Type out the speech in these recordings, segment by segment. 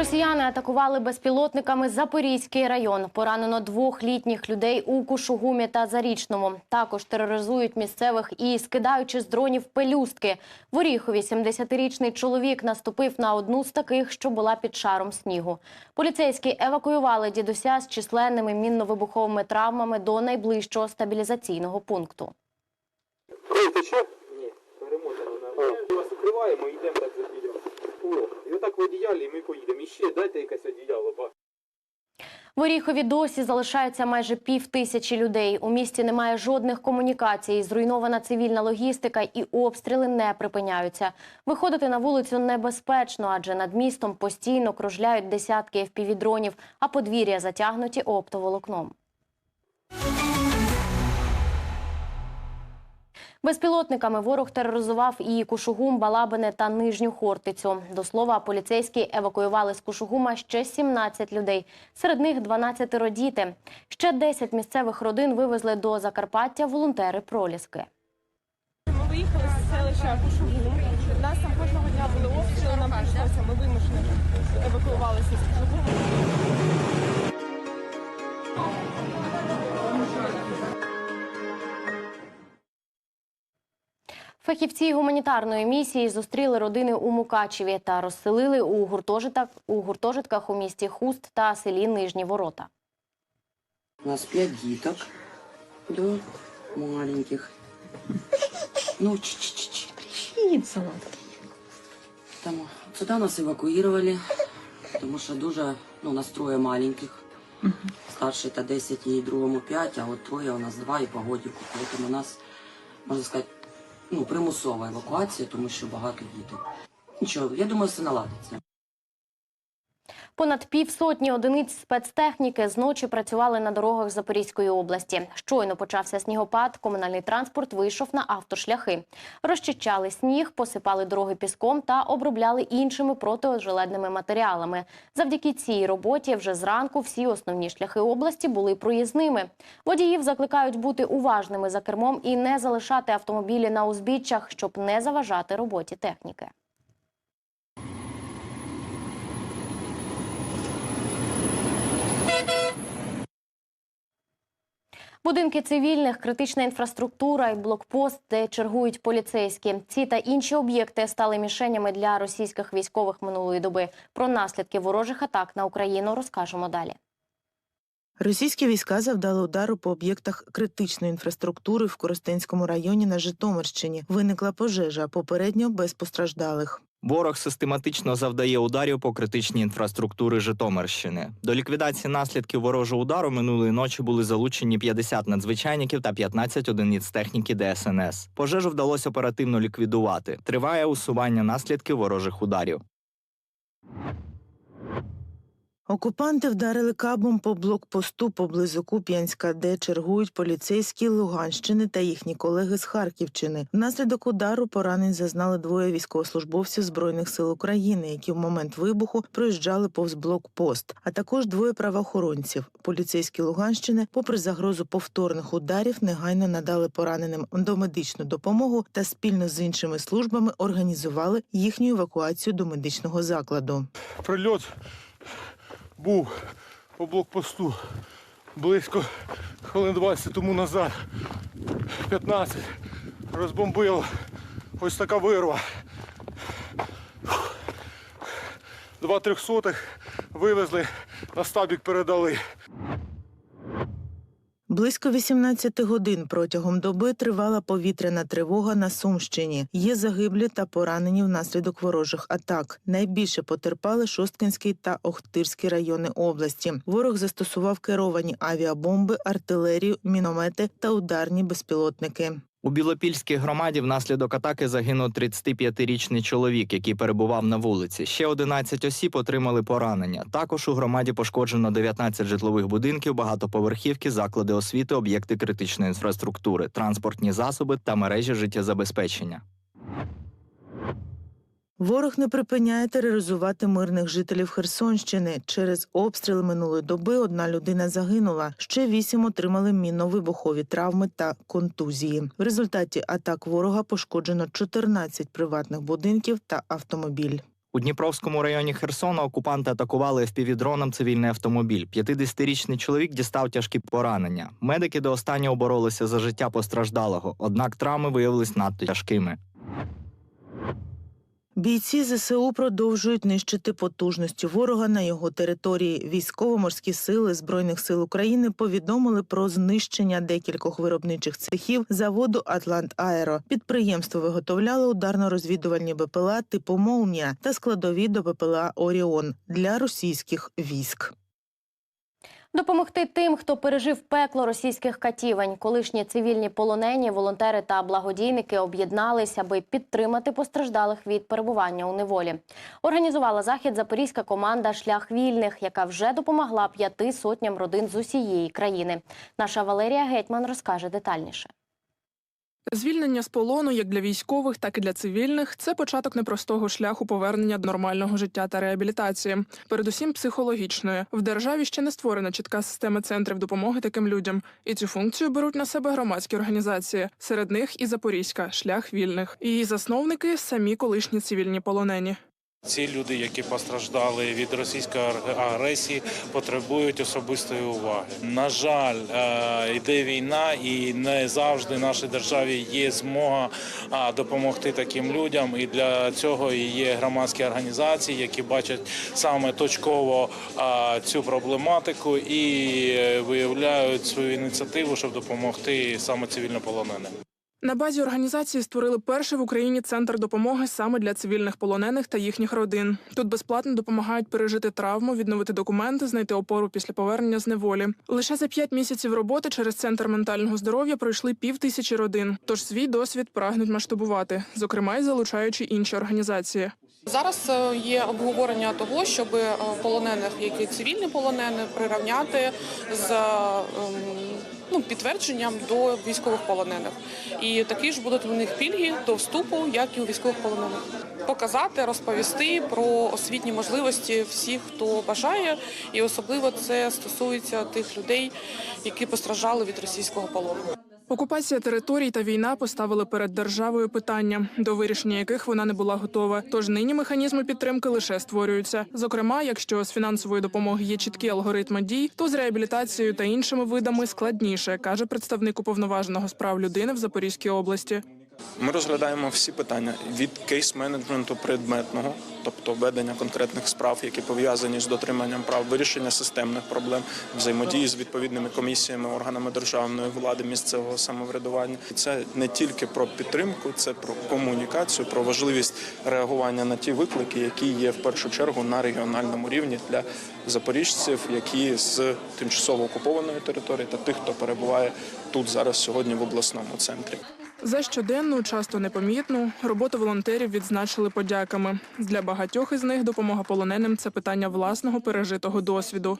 Росіяни атакували безпілотниками Запорізький район. Поранено двох літніх людей у Кушугумі та Зарічному. Також тероризують місцевих і скидаючи з дронів пелюстки. В Оріхові 70-річний чоловік наступив на одну з таких, що була під шаром снігу. Поліцейські евакуювали дідуся з численними мінно-вибуховими травмами до найближчого стабілізаційного пункту. Ні, перемотано Ми вас укриваємо йдемо так за одіяло. І отак в одіялі ми поїдемо. І ще дайте якесь одіяло, ба. В Оріхові досі залишається майже пів тисячі людей. У місті немає жодних комунікацій, зруйнована цивільна логістика і обстріли не припиняються. Виходити на вулицю небезпечно, адже над містом постійно кружляють десятки FPV-дронів, а подвір'я затягнуті оптоволокном. Безпілотниками ворог тероризував і Кушугум, Балабине та Нижню Хортицю. До слова, поліцейські евакуювали з Кушугума ще 17 людей. Серед них 12 діти. Ще 10 місцевих родин вивезли до Закарпаття волонтери проліски. Ми виїхали з селища Кушугум. У нас там кожного дня були обстріли, нам прийшлося, ми вимушено евакуювалися з Кушугуму. Фахівці гуманітарної місії зустріли родини у Мукачеві та розселили у гуртожитках у гуртожитках у місті Хуст та селі Нижні Ворота. У нас пять діток до маленьких. Ну, привіт, солодкий. Сюди нас евакуювали, тому що дуже, ну, у нас троє маленьких. Старший та 10 і другому 5, а от троє у нас 2 і погодіку. Тому нас, можна сказати, ну, примусова евакуація, тому що багато діти. Нічого, я думаю, все наладиться. Понад півсотні одиниць спецтехніки зночі працювали на дорогах Запорізької області. Щойно почався снігопад. Комунальний транспорт вийшов на автошляхи. Розчищали сніг, посипали дороги піском та обробляли іншими протиожеледними матеріалами. Завдяки цій роботі вже зранку всі основні шляхи області були проїзними. Водіїв закликають бути уважними за кермом і не залишати автомобілі на узбіччях, щоб не заважати роботі техніки. Будинки цивільних, критична інфраструктура і блокпост, де чергують поліцейські. Ці та інші об'єкти стали мішенями для російських військових минулої доби. Про наслідки ворожих атак на Україну розкажемо далі. Російські війська завдали удару по об'єктах критичної інфраструктури в Коростенському районі на Житомирщині. Виникла пожежа, попередньо без постраждалих. Ворог систематично завдає ударів по критичній інфраструктури Житомирщини. До ліквідації наслідків ворожого удару минулої ночі були залучені 50 надзвичайників та 15 одиниць техніки ДСНС. Пожежу вдалося оперативно ліквідувати. Триває усування наслідків ворожих ударів. Окупанти вдарили кабом по блокпосту поблизу Куп'янська, де чергують поліцейські Луганщини та їхні колеги з Харківщини. Внаслідок удару поранень зазнали двоє військовослужбовців збройних сил України, які в момент вибуху проїжджали повз блокпост, а також двоє правоохоронців. Поліцейські Луганщини, попри загрозу повторних ударів, негайно надали пораненим домедичну допомогу та спільно з іншими службами організували їхню евакуацію до медичного закладу. Прильот був по блокпосту близько хвилин 20 тому назад. 15 розбомбило. Ось така вирва. Два трьохсотих вивезли, на стабік передали. Близько 18 годин протягом доби тривала повітряна тривога на Сумщині. Є загиблі та поранені внаслідок ворожих атак. Найбільше потерпали Шосткинський та Охтирський райони області. Ворог застосував керовані авіабомби, артилерію, міномети та ударні безпілотники. У Білопільській громаді внаслідок атаки загинув 35-річний чоловік, який перебував на вулиці. Ще 11 осіб отримали поранення. Також у громаді пошкоджено 19 житлових будинків, багатоповерхівки, заклади освіти, об'єкти критичної інфраструктури, транспортні засоби та мережі життєзабезпечення. Ворог не припиняє тероризувати мирних жителів Херсонщини. Через обстріл минулої доби одна людина загинула. Ще вісім отримали мінно-вибухові травми та контузії. В результаті атак ворога пошкоджено 14 приватних будинків та автомобіль. У Дніпровському районі Херсона окупанти атакували FPV-дроном цивільний автомобіль. 50-річний чоловік дістав тяжкі поранення. Медики до останнього боролися за життя постраждалого, однак травми виявились надто тяжкими. Бійці ЗСУ продовжують нищити потужності ворога на його території. Військово-морські сили збройних сил України повідомили про знищення декількох виробничих цехів заводу Атлант Аеро. Підприємство виготовляло ударно-розвідувальні БПЛА типу Молнія та складові до БПЛА Оріон для російських військ. Допомогти тим, хто пережив пекло російських катівень. Колишні цивільні полонені, волонтери та благодійники об'єдналися, аби підтримати постраждалих від перебування у неволі. Організувала захід запорізька команда Шлях вільних, яка вже допомогла п'яти сотням родин з усієї країни. Наша Валерія Гетьман розкаже детальніше. Звільнення з полону як для військових, так і для цивільних це початок непростого шляху повернення до нормального життя та реабілітації, передусім психологічної. В державі ще не створена чітка система центрів допомоги таким людям, і цю функцію беруть на себе громадські організації. Серед них і Запорізька шлях вільних. Її засновники самі колишні цивільні полонені. Ці люди, які постраждали від російської агресії, потребують особистої уваги. На жаль, е, йде війна, і не завжди в нашій державі є змога допомогти таким людям. І для цього є громадські організації, які бачать саме точково цю проблематику і е, виявляють свою ініціативу, щоб допомогти саме цивільнополоненим. На базі організації створили перший в Україні центр допомоги саме для цивільних полонених та їхніх родин. Тут безплатно допомагають пережити травму, відновити документи, знайти опору після повернення з неволі. Лише за п'ять місяців роботи через центр ментального здоров'я пройшли пів тисячі родин. Тож свій досвід прагнуть масштабувати, зокрема й залучаючи інші організації. Зараз е, є обговорення того, щоб е, полонених, які цивільні полонені, прирівняти з ем, ну, підтвердженням до військових полонених. І такі ж будуть у них пільги до вступу, як і у військових полонених. Показати, розповісти про освітні можливості всіх, хто бажає, і особливо це стосується тих людей, які постраждали від російського полону. Окупація територій та війна поставили перед державою питання, до вирішення яких вона не була готова. Тож нині механізми підтримки лише створюються. Зокрема, якщо з фінансової допомоги є чіткі алгоритми дій, то з реабілітацією та іншими видами складніше, каже представник уповноваженого справ людини в Запорізькій області. Ми розглядаємо всі питання від кейс-менеджменту предметного, тобто ведення конкретних справ, які пов'язані з дотриманням прав, вирішення системних проблем, взаємодії з відповідними комісіями, органами державної влади, місцевого самоврядування. Це не тільки про підтримку, це про комунікацію, про важливість реагування на ті виклики, які є в першу чергу на регіональному рівні для запоріжців, які з тимчасово окупованої території та тих, хто перебуває тут зараз сьогодні в обласному центрі. За щоденну, часто непомітну, роботу волонтерів відзначили подяками. Для багатьох із них допомога полоненим це питання власного пережитого досвіду.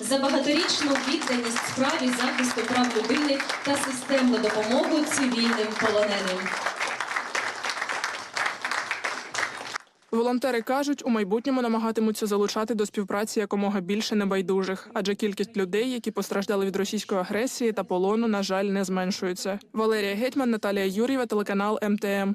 за багаторічну відданість справі захисту прав людини та системну допомогу цивільним полоненим. Волонтери кажуть, у майбутньому намагатимуться залучати до співпраці якомога більше небайдужих, адже кількість людей, які постраждали від російської агресії та полону, на жаль, не зменшується. Валерія Гетьман, Наталія Юрєва, телеканал МТМ.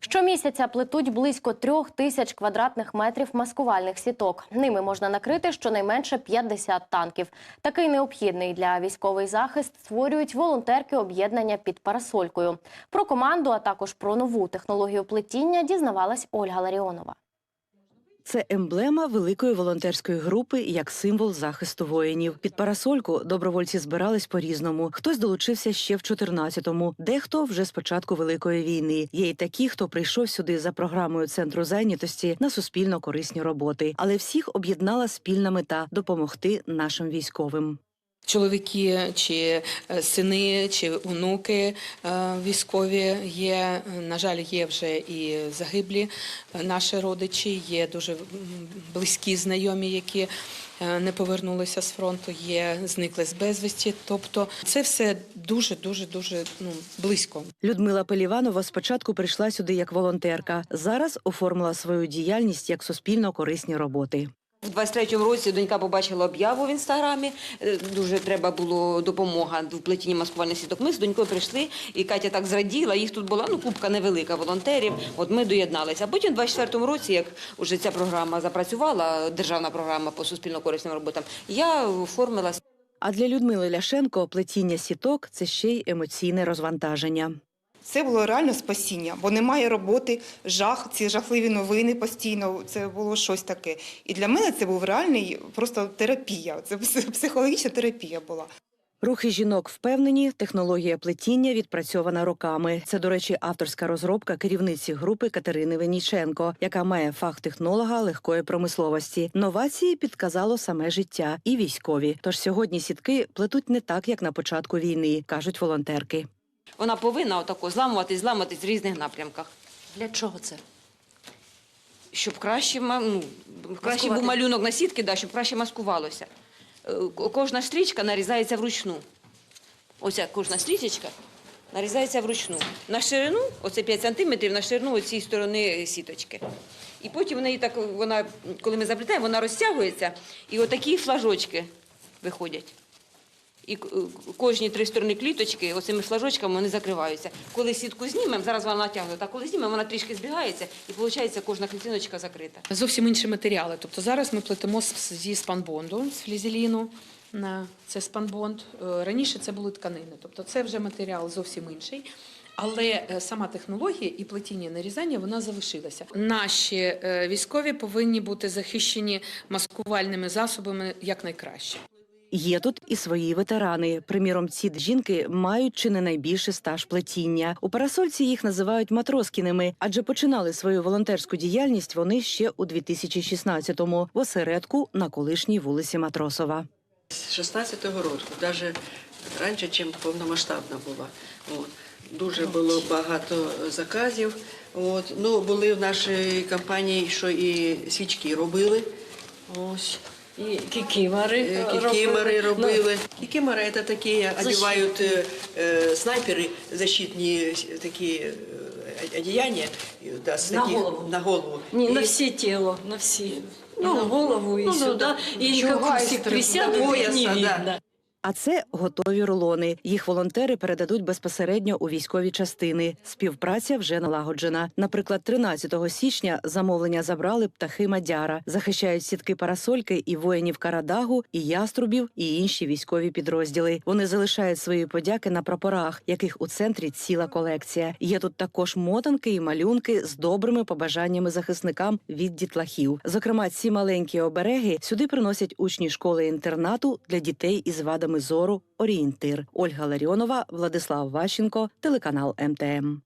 Щомісяця плетуть близько трьох тисяч квадратних метрів маскувальних сіток. Ними можна накрити щонайменше 50 танків. Такий необхідний для військовий захист створюють волонтерки об'єднання під парасолькою. Про команду, а також про нову технологію плетіння дізнавалась Ольга Ларіонова. Це емблема великої волонтерської групи як символ захисту воїнів. Під парасольку добровольці збирались по-різному. Хтось долучився ще в 14-му, дехто вже з початку великої війни. Є й такі, хто прийшов сюди за програмою центру зайнятості на суспільно корисні роботи. Але всіх об'єднала спільна мета допомогти нашим військовим. Чоловіки чи е, сини, чи онуки е, військові є. На жаль, є вже і загиблі е, наші родичі, є дуже близькі знайомі, які не повернулися з фронту, є зникли з безвісті. Тобто це все дуже, дуже, дуже ну, близько. Людмила Пеліванова спочатку прийшла сюди як волонтерка. Зараз оформила свою діяльність як суспільно корисні роботи. В 23-му році донька побачила об'яву в інстаграмі. е, Дуже треба було допомога в плетінні маскувальних сіток. Ми з донькою прийшли, і Катя так зраділа. Їх тут була ну купка невелика волонтерів. От ми доєдналися. А потім, в 24-му році, як вже ця програма запрацювала, державна програма по суспільно корисним роботам, я оформилася. А для Людмили Ляшенко плетіння сіток це ще й емоційне розвантаження. Це було реально спасіння, бо немає роботи, жах, ці жахливі новини постійно. Це було щось таке. І для мене це був реальний просто терапія. Це психологічна терапія була. Рухи жінок впевнені, технологія плетіння відпрацьована роками. Це, до речі, авторська розробка керівниці групи Катерини Веніченко, яка має фах технолога легкої промисловості. Новації підказало саме життя і військові. Тож сьогодні сітки плетуть не так, як на початку війни, кажуть волонтерки. Вона повинна отако зламуватись, зламуватись в різних напрямках. Для чого це? Щоб краще, ну, краще був малюнок на сітки, да, щоб краще маскувалося. Е, Кожна стрічка нарізається вручну. Оця кожна стрічечка нарізається вручну. На ширину, оце 5 сантиметрів, на ширину оцієї сторони сіточки. І потім в неї так, вона, коли ми заплітаємо, вона розтягується, і отакі флажочки виходять. І кожні три сторони кліточки оцими флажочками вони закриваються. Коли сітку знімемо, зараз вона натягнута, а коли знімемо, вона трішки збігається, і виходить, кожна клітиночка закрита. Зовсім інші матеріали. Тобто зараз ми плетемо зі спанбонду, з флізеліну. Це спанбонд. Е, Раніше це були тканини, тобто це вже матеріал зовсім інший. Але е, сама технологія і плетіння нарізання вона залишилася. Наші е, військові повинні бути захищені маскувальними засобами якнайкраще. Є тут і свої ветерани. Приміром, ці жінки мають чи не найбільший стаж плетіння. У парасольці їх називають матроскіними, адже починали свою волонтерську діяльність вони ще у 2016-му в осередку на колишній вулиці Матросова. З 16-го року, навіть раніше, ніж повномасштабна була. От. Дуже було багато заказів. От. Ну, були в нашій компанії, що і свічки робили. Ось. І кікімари. Кікімари робили. робили. Кікімори – це такі, одягають е, е, снайпери, защитні такі е, одіяння. Да, На таких- голову. На голову. Не, на все тело, на все. Ну, на голову и ну, сюди. сюда. да. і Еще как гайстры, все до присядут, их пояса, не да. А це готові рулони. Їх волонтери передадуть безпосередньо у військові частини. Співпраця вже налагоджена. Наприклад, 13 січня замовлення забрали птахи Мадяра, захищають сітки парасольки і воїнів Карадагу, і яструбів, і інші військові підрозділи. Вони залишають свої подяки на прапорах, яких у центрі ціла колекція. Є тут також мотанки і малюнки з добрими побажаннями захисникам від дітлахів. Зокрема, ці маленькі обереги сюди приносять учні школи інтернату для дітей із вадами зору Орієнтир. Ольга Ларіонова, Владислав Ващенко, телеканал МТМ.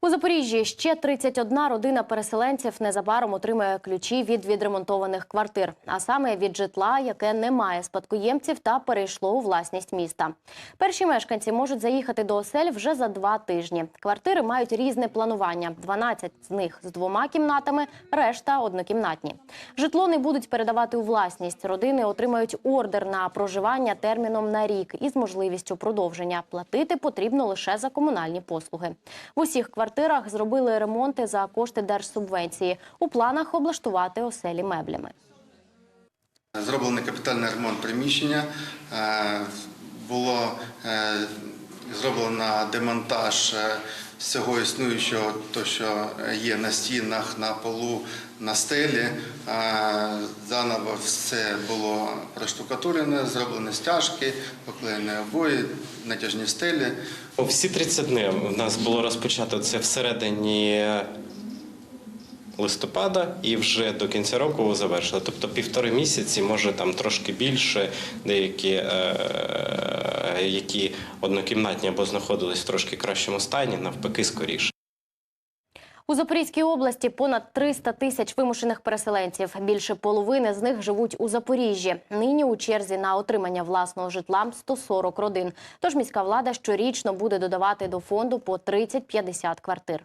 У Запоріжжі ще 31 родина переселенців незабаром отримає ключі від відремонтованих квартир, а саме від житла, яке не має спадкоємців та перейшло у власність міста. Перші мешканці можуть заїхати до осель вже за два тижні. Квартири мають різне планування: 12 з них з двома кімнатами, решта однокімнатні. Житло не будуть передавати у власність. Родини отримають ордер на проживання терміном на рік із можливістю продовження. Платити потрібно лише за комунальні послуги. В усіх квартирах зробили ремонти за кошти держсубвенції. У планах облаштувати оселі меблями. Зроблений капітальний ремонт приміщення. Е, Було е, зроблено демонтаж е, всього існуючого, то що є на стінах, на полу, на стелі. Е, Заново все було проштукатурене, зроблені стяжки, поклеєні обої, натяжні стелі. Всі 30 днів в нас було розпочато це всередині листопада і вже до кінця року завершили. Тобто півтори місяці, може там трошки більше, деякі, е, які однокімнатні або знаходились в трошки кращому стані, навпаки, скоріше. У Запорізькій області понад 300 тисяч вимушених переселенців. Більше половини з них живуть у Запоріжжі. Нині у черзі на отримання власного житла 140 родин. Тож міська влада щорічно буде додавати до фонду по 30-50 квартир.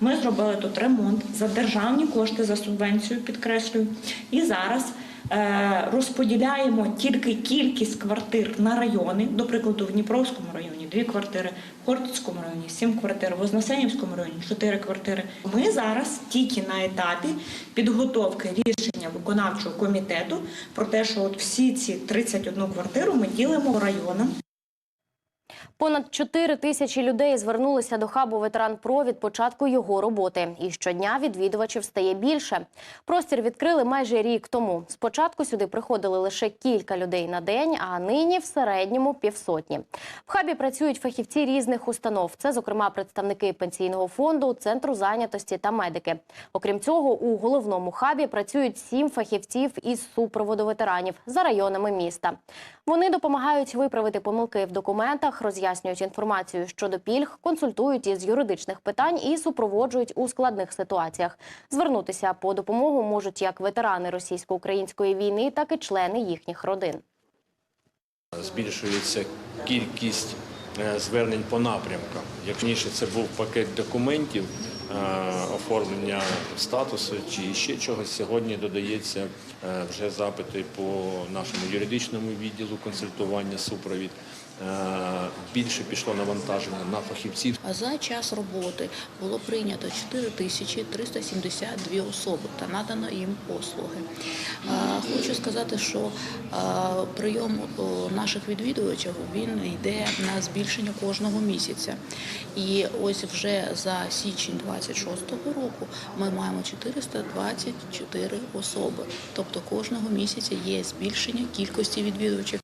Ми зробили тут ремонт за державні кошти, за субвенцію, підкреслюю. І зараз розподіляємо тільки кількість квартир на райони. До прикладу, в Дніпровському районі дві квартири, в Хортицькому районі сім квартир, в Вознесенівському районі чотири квартири. Ми зараз тільки на етапі підготовки рішення виконавчого комітету про те, що от всі ці 31 квартиру ми ділимо районам. Понад 4 тисячі людей звернулися до хабу ветеран про від початку його роботи. І щодня відвідувачів стає більше. Простір відкрили майже рік тому. Спочатку сюди приходили лише кілька людей на день, а нині в середньому півсотні. В хабі працюють фахівці різних установ. Це, зокрема, представники пенсійного фонду, центру зайнятості та медики. Окрім цього, у головному хабі працюють сім фахівців із супроводу ветеранів за районами міста. Вони допомагають виправити помилки в документах, роз'яснюють інформацію щодо пільг, консультують із юридичних питань і супроводжують у складних ситуаціях. Звернутися по допомогу можуть як ветерани російсько-української війни, так і члени їхніх родин. Збільшується кількість е, звернень по напрямкам. Як раніше це був пакет документів, е, оформлення статусу чи ще чогось. Сьогодні додається вже запити по нашому юридичному відділу, консультування, супровід. Е, Більше пішло навантаження на фахівців. А за час роботи було прийнято 4372 особи та надано їм послуги. Хочу сказати, що прийом наших відвідувачів він йде на збільшення кожного місяця. І ось вже за січень 26-го року ми маємо 424 особи. Тобто кожного місяця є збільшення кількості відвідувачів.